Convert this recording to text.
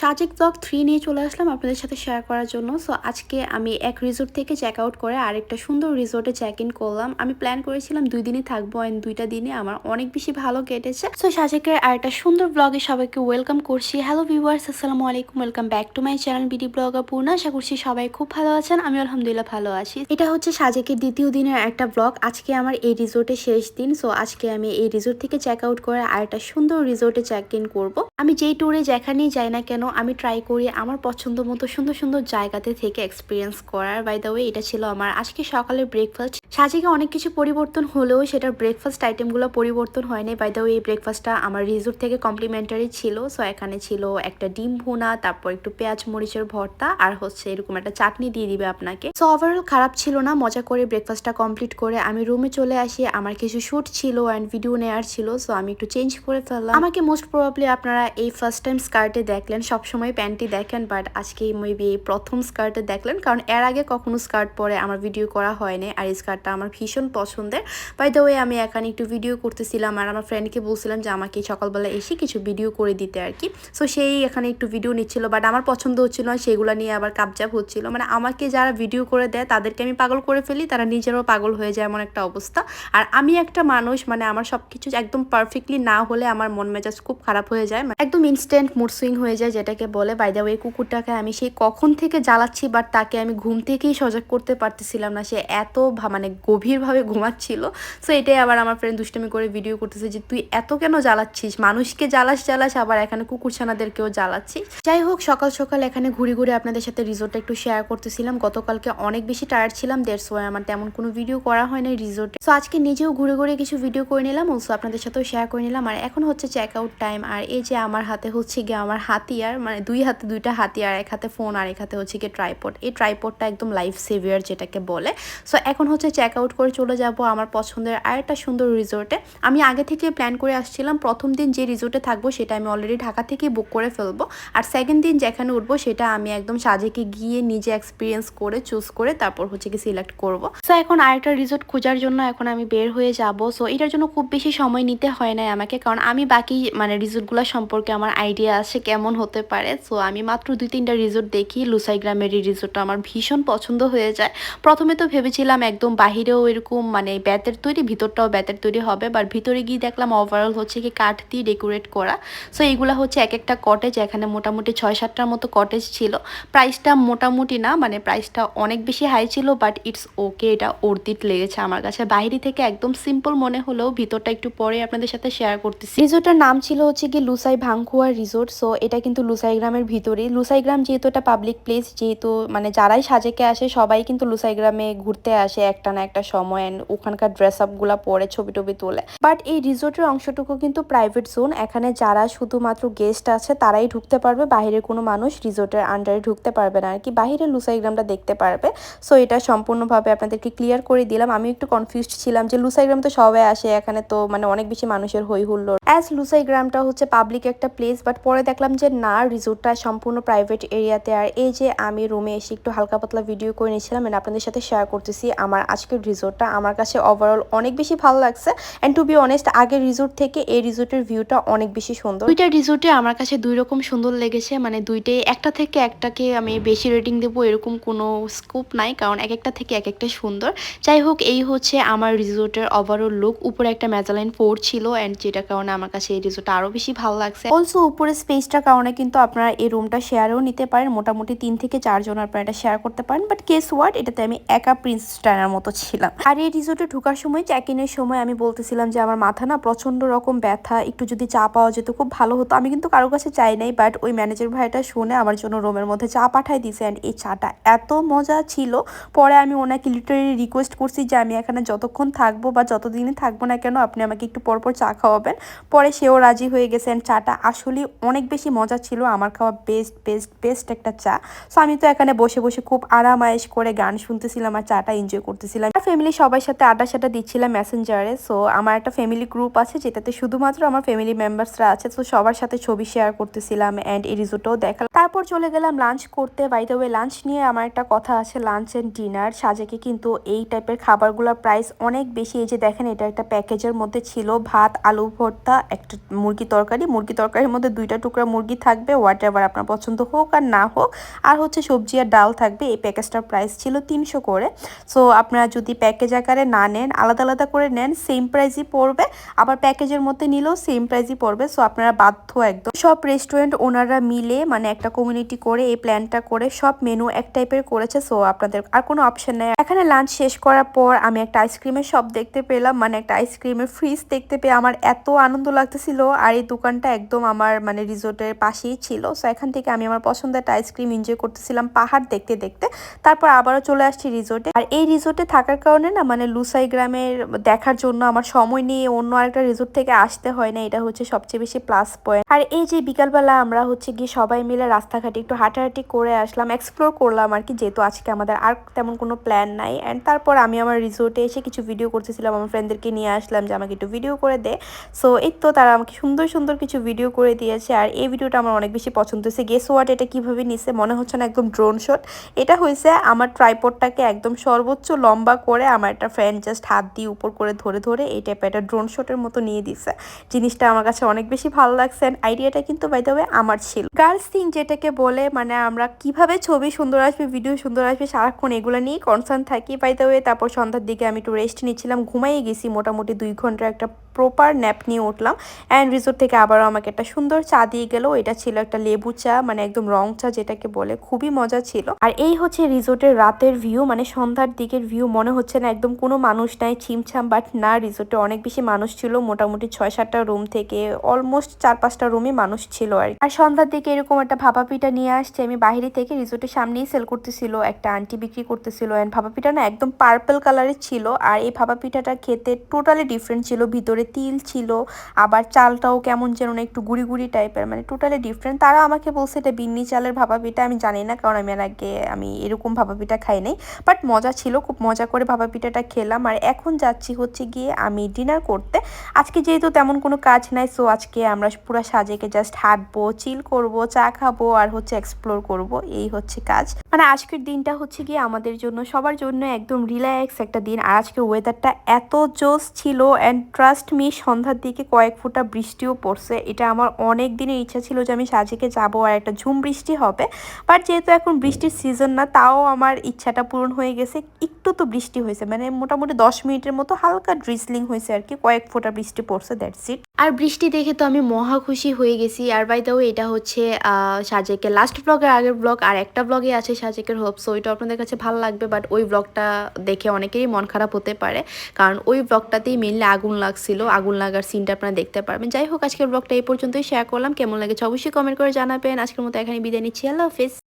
Sajek blog three নিয়ে চলে আসলাম আপনাদের সাথে শেয়ার করার জন্য। সো আজকে আমি এক রিসোর্ট থেকে চেক আউট করে আরেকটা সুন্দর রিসোর্টে চেক ইন করলাম। আমি প্ল্যান করেছিলাম দুই দিনে থাকব অ্যান্ড দুইটা দিনে আমার অনেক বেশি ভালো কেটেছে। সো সাজেকের আরেকটা সুন্দর ব্লগে সবাইকে ওয়েলকাম করছি। হ্যালো ভিউয়ার্স আসসালামু আলাইকুম। Welcome back to my channel BD blogger Purna আশা করছি সবাই খুব ভালো আছেন আমি আলহামদুলিল্লাহ ভালো আছি। এটা হচ্ছে সাজেকের দ্বিতীয় দিনের একটা ব্লগ আজকে আমার এই রিসোর্টে শেষ দিন। সো আজকে আমি এই রিসোর্ট থেকে চেক আউট করে আরেকটা সুন্দর রিসোর্টে চেক ইন করব। আমি যেই ট্যুরে যেখানেই যাই না কেন আমি ট্রাই করি আমার পছন্দ মতো সুন্দর সুন্দর জায়গাতে থেকে এক্সপিরিয়েন্স করার। বাই দ্য ওয়ে এটা ছিল আমার আজকে সকালের ব্রেকফাস্ট সাজিকে অনেক কিছু পরিবর্তন হলেও সেটার ব্রেকফাস্ট আইটেমগুলো পরিবর্তন হয়নি। বাই দ্য ওয়ে এই ব্রেকফাস্টটা আমার রিসোর্ট থেকে কমপ্লিমেন্টারি ছিল। সো এখানে ছিল একটা ডিম ভুনা, তারপর একটু পেঁয়াজ মরিচের ভর্তা, আর হচ্ছে এরকম একটা চাটনি দিয়ে দিবে আপনাকে। সো ওভারঅল খারাপ ছিল না, মজা করে ব্রেকফাস্টটা কমপ্লিট করে আমি রুমে চলে আসি। আমার কিছু শ্যুট ছিল অ্যান্ড ভিডিও নেওয়ার ছিল সো আমি একটু চেঞ্জ করে ফেললাম। আমাকে মোস্ট প্রবাবলি আপনারা এই ফার্স্ট টাইম স্কার্টে দেখলেন, সবসময় প্যান্টটি দেখেন বাট আজকে মেবি এই প্রথম স্কার্টে দেখলেন, কারণ এর আগে কখনো স্কার্ট পরে আমার ভিডিও করা হয়নি, আর এই স্কার্টটা আমার ভীষণ পছন্দের। বাই দ্য ওয়ে আমি এখানে একটু ভিডিও করতেছিলাম আর আমার ফ্রেন্ডকে বলছিলাম যে আমাকে সকালবেলা এসে কিছু ভিডিও করে দিতে আর কি। সো সেই এখানে একটু ভিডিও নিচ্ছিল বাট আমার পছন্দ হচ্ছিল না, সেগুলো নিয়ে আবার কাবজাব হচ্ছিল। মানে আমাকে যারা ভিডিও করে দেয়, তাদেরকে আমি পাগল করে ফেলি, তারা নিজেরও পাগল হয়ে যায় এমন একটা অবস্থা। আর আমি একটা মানুষ মানে আমার সব কিছু একদম পারফেক্টলি না হলে আমার মন মেজাজ খুব খারাপ হয়ে যায়। মানে একদম ইনস্ট্যান্ট মুড সুইং হয়ে যায়, যেটাকে বলে বাই দ্য ওয়ে কুকুরটাকে আমি সেই কখন থেকে জ্বালাচ্ছি বাট তাকে আমি ঘুম থেকেই সজাগ করতে পারতেছিলাম না। সে এত মানে গভীরভাবে ঘুমাচ্ছিল। সো এটাই আবার আমার ফ্রেন্ড দুষ্টমি করে ভিডিও করতেছে যে, তুই এত কেন জ্বালাচ্ছিস? মানুষকে জ্বালাস জ্বালাস, আবার এখানে কুকুর ছানাদেরকেও জ্বালাচ্ছিস? যাই হোক, সকাল সকাল এখানে ঘুরে ঘুরে আপনাদের সাথে রিসোর্টটা একটু শেয়ার করতেছিলাম। গতকালকে অনেক বেশি টায়ার্ড ছিলাম দেড় ওয়াই আমার তেমন কোনো ভিডিও করা হয় না রিসোর্টে সো আজকে নিজেও ঘুরে ঘুরে কিছু ভিডিও করে নিলাম অলসো আপনাদের সাথেও শেয়ার করে নিলাম। আর এখন হচ্ছে চেক আউট টাইম আর এই যে আমার হাতে হচ্ছে গিয়ে আমার হাতিয়ার মানে দুই হাতে, দুইটা হাতিয়ার, এক হাতে ফোন আর এক হাতে হচ্ছে গিয়ে ট্রাইপড এই ট্রাইপডটা একদম লাইফ সেভিয়ার যেটাকে বলে। সো এখন হচ্ছে চেক আউট করে চলে যাব আমার পছন্দের আরেকটা সুন্দর রিসোর্টে আমি আগে থেকে প্ল্যান করে আসছিলাম, প্রথম দিন যে রিসোর্টে থাকব সেটা আমি অলরেডি ঢাকা থেকে বুক করে ফেলব। আর সেকেন্ড দিন যেখানে উঠবো সেটা আমি একদম সাজেকে গিয়ে নিজে এক্সপিরিয়েন্স করে চুজ করে তারপর হচ্ছে কি সিলেক্ট করব। সো এখন আরেকটা রিসোর্ট খোঁজার জন্য এখন আমি বের হয়ে যাব। সো এটার জন্য খুব বেশি সময় নিতে হয় না আমাকে, কারণ আমি বাকি মানে রিসোর্টগুলো সম্পর্কে আমার আইডিয়া আছে কেমন হতে পারে। সো আমি মাত্র দুই তিনটা রিসোর্ট দেখি লুসাই গ্রামের রিসোর্টটা আমার ভীষণ পছন্দ হয়ে যায়। প্রথমে তো ভেবেছিলাম একদম বাহিরেও এরকম মানে ব্যাতের তৈরি, ভিতরটাও ব্যাতের তৈরি হবে। বাট ভিতরে গিয়ে দেখলাম ওভারঅল হচ্ছে কি কাঠ দিয়ে ডেকোরেট করা। সো এইগুলা হচ্ছে এক একটা কটেজ এখানে মোটামুটি ছয় সাতটার মতো কটেজ ছিল। প্রাইসটা মোটামুটি না মানে প্রাইসটা অনেক বেশি হাই ছিল বাট ইটস ওকে এটা অর্দিট লেগেছে আমার কাছে। বাইরে থেকে একদম সিম্পল মনে হলেও ভিতরটা একটু পরে আপনাদের সাথে শেয়ার করতেছি। রিসোর্টের নাম ছিল হচ্ছে কি লুসাই ভাঙ্কুয়া রিসোর্ট। সো এটা কিন্তু লুসাই গ্রামের ভিতরে লুসাই গ্রাম যেহেতু একটা পাবলিক প্লেস যেহেতু মানে যারাই সাজেকে আসে, সবাই কিন্তু লুসাই গ্রামে ঘুরতে আসে একটা না একটা সময় and ওখানকার ড্রেস আপগুলো পরে ছবি টবি তোলে। বাট এই রিসোর্টের অংশটুকু কিন্তু প্রাইভেট জোন এখানে যারা শুধুমাত্র গেস্ট আছে তারাই ঢুকতে পারবে বাইরের কোনো মানুষ রিসোর্টের আন্ডারে ঢুকতে পারবে না। আর কি বাইরে লুসাই গ্রামটা দেখতে পারবে। সো এটা সম্পূর্ণভাবে আপনাদেরকে ক্লিয়ার করে দিলাম। আমি একটু কনফিউজড ছিলাম যে লুসাই গ্রাম তো সবাই আসে, এখানে তো মানে অনেক বেশি মানুষের হই হুল্লোড় অ্যাজ লুসাই গ্রামটা হচ্ছে পাবলিক একটা প্লেস বাট পরে দেখলাম যে না রিসোর্টটা সম্পূর্ণ প্রাইভেট এরিয়াতে আর এই যে আমি রুমে এসে একটু হালকা পাতলা ভিডিও করে নিয়েছিলাম and আপনাদের সাথে শেয়ার করতেছি আমার আজকের রিসোর্টটা আমার কাছে ওভারঅল অনেক বেশি ভালো লাগছে। অ্যান্ড টু বি অনেস্ট আগের রিসোর্ট থেকে এই রিসোর্টের ভিউটা অনেক বেশি সুন্দর। দুইটা রিসোর্টে আমার কাছে দুই রকম সুন্দর লেগেছে। মানে দুইটাই একটা থেকে একটাকে আমি বেশি রেটিং দেবো এরকম কোনো স্কোপ নাই কারণ এক একটা থেকে এক একটা সুন্দর। যাই হোক এই হচ্ছে আমার রিসোর্টের ওভারঅল লুক উপরে একটা ম্যাজালাইন ফোর ছিল অ্যান্ড যেটা কারণে আমার কাছে এই রিসোর্টটা আরও বেশি ভালো লাগছে। অলসো উপরে স্পেসটার কারণে কিন্তু আপনারা এই রুমটা শেয়ারও নিতে পারেন। মোটামুটি তিন থেকে চারজন আপনারা এটা শেয়ার করতে পারেন। বাট কেস ওয়ার্ড এটাতে আমি একা প্রিন্স টানার মতো ছিলাম। আর এই রিসোর্টে ঢোকার সময় চেক ইনের সময় আমি বলতেছিলাম যে আমার মাথা না প্রচণ্ড রকম ব্যথা, একটু যদি চা পাওয়া যেত খুব ভালো হতো। আমি কিন্তু কারও কাছে চাই নাই বাট ওই ম্যানেজার ভাইটা শুনে আমার জন্য রুমের মধ্যে চা পাঠাই দিছে অ্যান্ড এই চাটা এত মজা ছিল। পরে আমি ওনাকে লিটারেলি রিকোয়েস্ট করছি যে আমি এখানে যতক্ষণ থাকব বা যতদিনই থাকব না কেন আপনি আমাকে একটু পরপর চা খাওয়াবেন। পরে সেও রাজি হয়ে গেছে অ্যান্ড চাটা আসলে অনেক বেশি মজা ছিল, আমার খাওয়া বেস্ট বেস্ট বেস্ট একটা চা। সো আমি তো এখানে বসে বসে খুব আরাম আয়েশ করে গান শুনতেছিলাম আর চাটা এনজয় করতেছিলাম। করতেছিলাম ফ্যামিলি সবার সাথে আড্ডা সাড্ডা দিচ্ছিলাম মেসেঞ্জারে সো আমার একটা ফ্যামিলি গ্রুপ আছে যেটাতে শুধুমাত্র আমার ফ্যামিলি মেম্বার্সরা আছে। তো সবার সাথে ছবি শেয়ার করতেছিলাম অ্যান্ড এই রিজোর্টও দেখালাম তারপর চলে গেলাম লাঞ্চ করতে। বাই দ্য ওয়ে লাঞ্চ নিয়ে আমার একটা কথা আছে লাঞ্চ অ্যান্ড ডিনার সাজেকে কিন্তু এই টাইপের খাবারগুলোর প্রাইস অনেক বেশি। এই যে দেখেন, এটা একটা প্যাকেজের মধ্যে ছিল ভাত, আলু ভর্তা, একটা মুরগি তরকারি। মুরগি তরকারির মধ্যে দুইটা টুকরা মুরগি থাকবে হোয়াট এভার আপনার পছন্দ হোক আর না হোক। আর হচ্ছে সবজি আর ডাল থাকবে। এই প্যাকেজটার প্রাইস ছিল তিনশো করে। সো আপনারা যদি প্যাকেজ আকারে না নেন, আলাদা আলাদা করে নেন সেম প্রাইসই পড়বে। আবার প্যাকেজের মধ্যে নিলেও সেম প্রাইসই পড়বে। সো আপনারা বাধ্য একদম। সব রেস্টুরেন্ট ওনারা মিলে মানে একটা কমিউনিটি করে, এই প্ল্যানটা করে, সব মেনু এক টাইপের করেছে। সো আপনাদের আর কোনো অপশন নেই। এখানে লাঞ্চ শেষ করার পর আমি একটা আইসক্রিমের শপ দেখতে পেলাম। মানে একটা আইসক্রিমের ফ্রিজ দেখতে পেয়ে আমার এত আনন্দ লাগতেছিল। আর এই দোকানটা একদম আমার মানে রিসোর্টের পাশেই ছিল। সো এখান থেকে আমি আমার পছন্দের একটা আইসক্রিম এনজয় করতেছিলাম পাহাড় দেখতে দেখতে। তারপর আবারও চলে আসছি রিসোর্টে আর এই রিসোর্টে থাকার কারণে না মানে লুসাই গ্রামের দেখার জন্য আমার সময় নিয়ে অন্য আরেকটা রিসোর্ট থেকে আসতে হয় না, এটা হচ্ছে সবচেয়ে বেশি প্লাস পয়েন্ট আর এই যে বিকালবেলা আমরা হচ্ছে গিয়ে সবাই মিলে রাস্তাঘাটে একটু হাঁটাহাঁটি করে আসলাম এক্সপ্লোর করলাম আর কি, যেহেতু আজকে আমাদের আর তেমন কোনো প্ল্যান নাই. অ্যান্ড তারপর আমি আমার রিসোর্টে এসে কিছু ভিডিও করতেছিলাম, আমার ফ্রেন্ডদেরকে নিয়ে আসলাম যে, আমাকে একটু ভিডিও করে দে। সো এই তো তারা আমাকে সুন্দর সুন্দর কিছু ভিডিও করে দিয়েছে। আর এই ভিডিওটা আমার অনেক বেশি পছন্দ হয়েছে। গেস ওয়াট এটা কীভাবে নিছে? মনে হচ্ছে না একদম ড্রোন শট এটা হয়েছে আমার ট্রাইপডটাকে একদম সর্বোচ্চ লম্বা করে আমার একটা ফ্রেন্ড জাস্ট হাত দিয়ে উপর করে ধরে ধরে এই টাইপের একটা ড্রোন শটের মতো নিয়ে দিছে। জিনিসটা আমার কাছে অনেক বেশি ভালো লাগছে আইডিয়াটা কিন্তু বাই দ্য আমার ছিল। গার্লস থিং যেটাকে বলে মানে আমরা কীভাবে ছবি সুন্দর আসবে ভিডিও সুন্দর আসবে, সারাক্ষণ এগুলো নিয়ে কনসার্ন থাকি। বাই দ্য তারপর সন্ধ্যার দিকে আমি একটু রেস্ট নিচ্ছিলাম, ঘুমাইয়ে গেছি মোটামুটি দুই ঘণ্টার একটা প্রপার ন্যাপ নিয়ে উঠলাম। অ্যান্ড রিসোর্ট থেকে আবারও আমাকে একটা সুন্দর চা দিয়ে গেল। এটা ছিল একটা লেবু চা মানে একদম রং চা যেটাকে বলে। খুবই মজা ছিল। আর এই হচ্ছে রিসোর্টের রাতের ভিউ মানে সন্ধ্যার দিকের ভিউ মনে হচ্ছে না একদম কোনো মানুষ নাই, ছিমছাম বাট না রিসোর্টে অনেক বেশি মানুষ ছিল। মোটামুটি ছয় সাতটা রুম থেকে অলমোস্ট চার পাঁচটা রুমে মানুষ ছিল আর। আর সন্ধ্যার দিকে এরকম একটা ভাপা পিঠা নিয়ে আসছে। আমি বাইরে থেকে রিসোর্টের সামনেই সেল করতেছিল, একটা আন্টি বিক্রি করতেছিল। অ্যান্ড ভাপা পিঠা না একদম পার্পল কালারের ছিল। আর এই ভাপা পিঠাটা খেতে টোটালি ডিফারেন্ট ছিল। ভিতরে তিল ছিল, আবার চালটাও কেমন যেন না একটু গুড়ি গুড়ি টাইপের মানে টোটালি ডিফারেন্ট তারা আমাকে বলছে এটা বিন্নি চালের ভাপা পিঠা আমি জানি না, কারণ আমি আর আগে আমি এরকম ভাপা পিঠা খাই নাই। বাট মজা ছিল, খুব মজা করে ভাপা পিঠাটা খেলাম। আর এখন যাচ্ছি হচ্ছে গিয়ে আমি ডিনার করতে। আজকে যেহেতু তেমন কোনো কাজ নাই সো আজকে আমরা পুরো সাজেকে জাস্ট হাঁটবো চিল করব, চা খাব, আর হচ্ছে এক্সপ্লোর করব। এই হচ্ছে কাজ। মানে আজকের দিনটা হচ্ছে গিয়ে আমাদের জন্য, সবার জন্য একদম রিল্যাক্স একটা দিন। আর আজকের ওয়েদারটা এত জোস ছিল অ্যান্ড ট্রাস্ট মি সন্ধ্যার দিকে কয়েক ফোঁটা বৃষ্টিও পড়ছে। এটা আমার অনেক দিনের ইচ্ছা ছিল যে আমি সাজেকে যাব আর একটা ঝুম বৃষ্টি হবে। বাট যেহেতু এখন বৃষ্টির সিজন না, তাও আমার ইচ্ছাটা পূরণ হয়ে গেছে। একটু তো বৃষ্টি হয়েছে মানে মোটামুটি দশ মিনিটের মতো হালকা ড্রিজলিং হয়েছে আর কি, কয়েক ফোঁটা বৃষ্টি পড়ছে দ্যাটস ইট আর বৃষ্টি দেখে তো আমি মহা খুশি হয়ে গেছি। আর বাই দাও এটা হচ্ছে সাজেকে লাস্ট ব্লগের আগের ব্লগ আর একটা ব্লগে আছে সাজেকের হোপ সো ওইটা আপনাদের কাছে ভালো লাগবে বাট ওই ব্লগটা দেখে অনেকেরই মন খারাপ হতে পারে। কারণ ওই ব্লগটাতেই মেনলি আগুন লাগছিল, আগুন লাগার সিনটা আপনারা দেখতে পারবেন। যাই হোক, আজকের ব্লগটা এই পর্যন্তই শেয়ার করলাম। কেমন লাগে অবশ্যই কমেন্ট করে জানাবেন। আজকের মতো এখানে বিদায় নিচ্ছি। আল্লাহ হাফিজ।